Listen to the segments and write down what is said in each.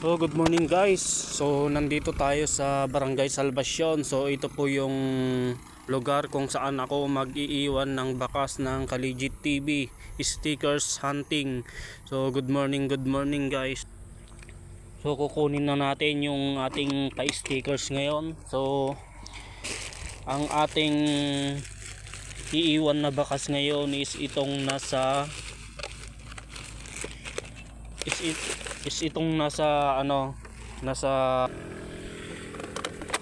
So good morning guys. So nandito tayo sa Barangay Salvacion. So ito po yung lugar kung saan ako mag-iiwan ng bakas ng Kaligit TV stickers hunting. So good morning, good morning guys. So kukunin na natin yung ating pa-stickers ngayon. So ang ating iiwan na bakas ngayon is itong nasa is it is itong nasa ano nasa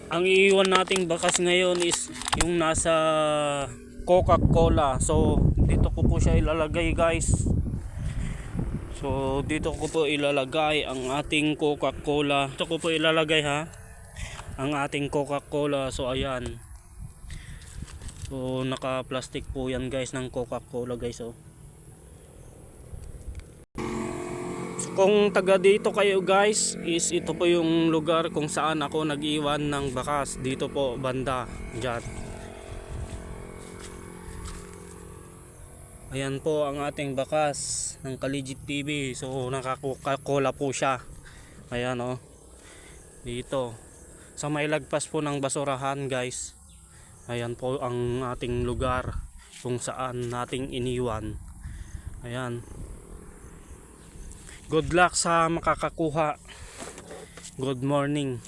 ang iiwan nating bakas ngayon is yung nasa Coca-Cola. So dito ko po siya ilalagay guys. So dito ko po ilalagay ang ating Coca-Cola. Dito ko po ilalagay ha ang ating Coca-Cola. So ayan. So naka plastic po yan guys ng Coca-Cola guys oh Kung taga dito kayo guys, is ito po yung lugar kung saan ako nag-iwan ng bakas. Dito po, banda, dyan. Ayan po ang ating bakas ng Kaligit TV. So, nakakola po siya. Ayan o. Oh. Dito. Sa may lagpas po ng basurahan guys. Ayan po ang ating lugar kung saan nating iniwan. Ayan. Good luck sa makakakuha. Good morning.